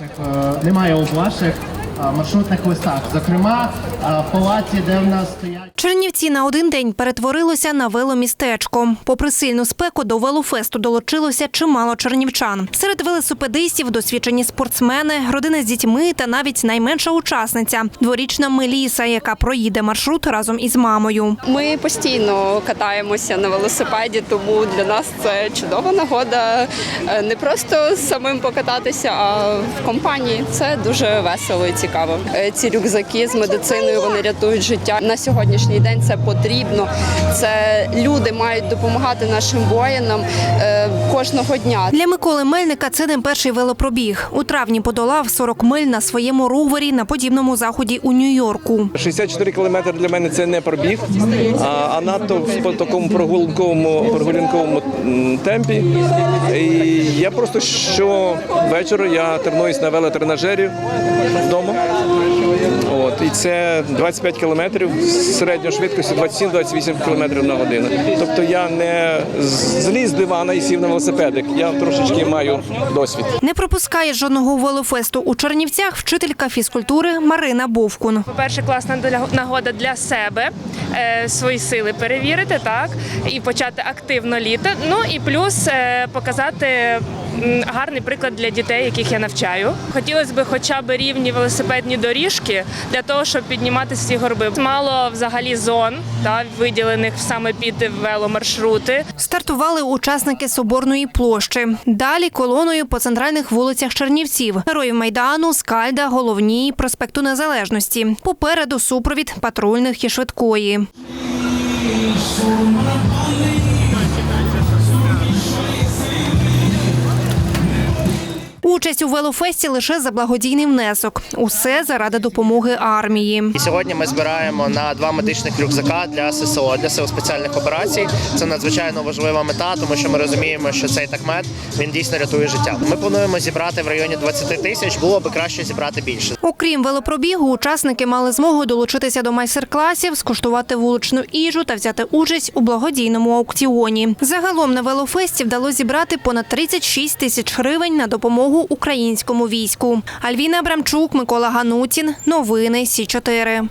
Е, Немає у ваших е, маршрутних листах. Зокрема, палаці, де в нас стоять. Чернівці на один день перетворилося на веломістечко. Попри сильну спеку, до велофесту долучилося чимало чернівчан. Серед велосипедистів досвідчені спортсмени, родини з дітьми та навіть найменша учасниця дворічна Меліса, яка проїде маршрут разом із мамою. Ми постійно катаємося на велосипеді, тому для нас це чудова нагода е, не просто самим покататися, а в компанії. Це дуже весело і цікаво. Е, Ці рюкзаки з медициною вони рятують життя. На сьогоднішній день це потрібно. Це люди мають допомагати нашим воїнам е, кожного дня. Для Миколи Мельника це не перший велопробіг. У травні подолав 40 миль на своєму ровері на подібному заході у Нью-Йорку. 64 кілометри для мене це не пробіг, а, а надто в по- такому прогулянковому, прогулянковому темпі. І я просто щовечора я тренуюсь на велотренажері вдома. От, і це 25 кілометрів з середньою швидкістю 27-28 кілометрів на годину. Тобто я не зліз з дивана і сів на велосипедик. Я трошечки маю досвід. Не пропускає жодного велофесту у Чернівцях вчителька фізкультури Марина Бовкун. По-перше, класна для- нагода для себе е, свої сили перевірити, так і почати активно літо. Ну і плюс е, показати гарний приклад для дітей, яких я навчаю. Хотілося б хоча б рівні велосипедні доріжки для того, щоб піднімати ці горби. Мало взагалі зон та виділених саме під веломаршрути. Стартували учасники Соборної площі. Далі колоною по центральних вулицях Чернівців, героїв Майдану, Скальда, Головній, проспекту Незалежності. Попереду супровід патрульних і швидкої. Участь у велофесті лише за благодійний внесок. Усе заради допомоги армії. І сьогодні ми збираємо на два медичних рюкзака для ССО для сил спеціальних операцій. Це надзвичайно важлива мета, тому що ми розуміємо, що цей такмет він дійсно рятує життя. Ми плануємо зібрати в районі 20 тисяч. Було би краще зібрати більше. Окрім велопробігу, учасники мали змогу долучитися до майстер-класів, скуштувати вуличну їжу та взяти участь у благодійному аукціоні. Загалом на велофесті вдалося зібрати понад 36 тисяч гривень на допомогу українському війську. Альвіна Абрамчук, Микола Ганутін. Новини Сі 4